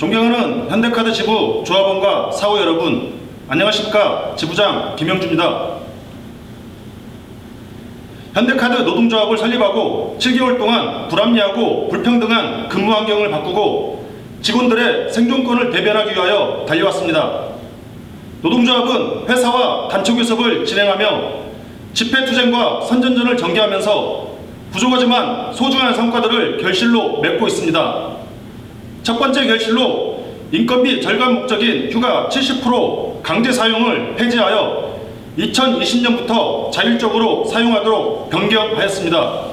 존경하는 현대카드 지부 조합원과 사후 여러분, 안녕하십니까? 지부장 김영주입니다. 현대카드 노동조합을 설립하고 7개월 동안 불합리하고 불평등한 근무 환경을 바꾸고 직원들의 생존권을 대변하기 위하여 달려왔습니다. 노동조합은 회사와 단체 교섭을 진행하며 집회투쟁과 선전전을 전개하면서 부족하지만 소중한 성과들을 결실로 맺고 있습니다. 첫 번째 결실로 인건비 절감 목적인 휴가 70% 강제 사용을 폐지하여 2020년부터 자율적으로 사용하도록 변경하였습니다.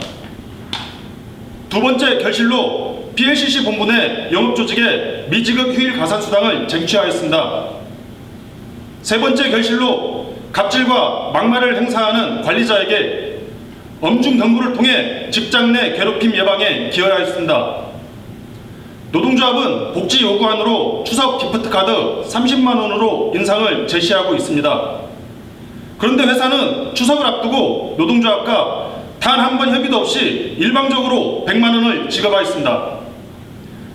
두 번째 결실로 PLCC 본부 내 영업조직에 미지급 휴일 가산 수당을 쟁취하였습니다. 세 번째 결실로 갑질과 막말을 행사하는 관리자에게 엄중 경고를 통해 직장 내 괴롭힘 예방에 기여하였습니다. 노동조합은 복지 요구안으로 추석 기프트 카드 30만 원으로 인상을 제시하고 있습니다. 그런데 회사는 추석을 앞두고 노동조합과 단 한 번 협의도 없이 일방적으로 100만 원을 지급하였습니다.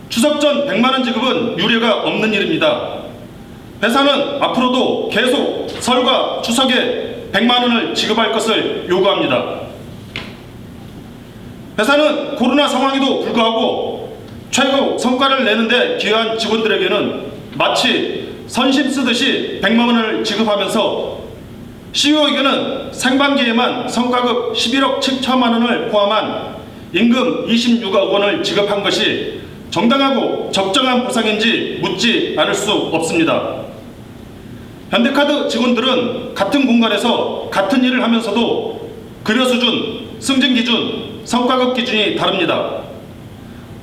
추석 전 100만 원 지급은 유례가 없는 일입니다. 회사는 앞으로도 계속 설과 추석에 100만 원을 지급할 것을 요구합니다. 회사는 코로나 상황에도 불구하고 최고 성과를 내는데 기여한 직원들에게는 마치 선심 쓰듯이 100만 원을 지급하면서 CEO에게는 상반기에만 성과급 11억 7천만 원을 포함한 임금 26억 원을 지급한 것이 정당하고 적정한 보상인지 묻지 않을 수 없습니다. 현대카드 직원들은 같은 공간에서 같은 일을 하면서도 급여 수준, 승진 기준, 성과급 기준이 다릅니다.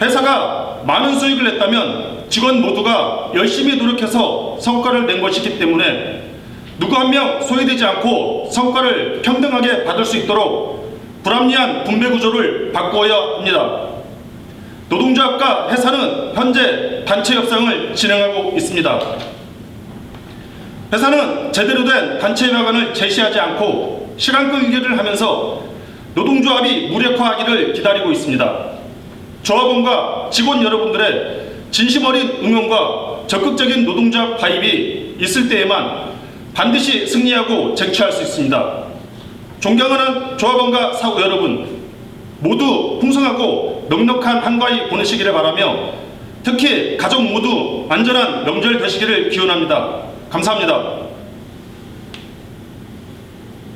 회사가 많은 수익을 냈다면 직원 모두가 열심히 노력해서 성과를 낸 것이기 때문에 누구 한 명 소외되지 않고 성과를 평등하게 받을 수 있도록 불합리한 분배 구조를 바꿔야 합니다. 노동조합과 회사는 현재 단체 협상을 진행하고 있습니다. 회사는 제대로 된 단체 협약안을 제시하지 않고 시간 끌기를 하면서 노동조합이 무력화하기를 기다리고 있습니다. 조합원과 직원 여러분들의 진심 어린 응원과 적극적인 노동조합 가입이 있을 때에만 반드시 승리하고 쟁취할 수 있습니다. 존경하는 조합원과 사후 여러분, 모두 풍성하고 넉넉한 한가위 보내시기를 바라며 특히 가족 모두 안전한 명절 되시기를 기원합니다. 감사합니다.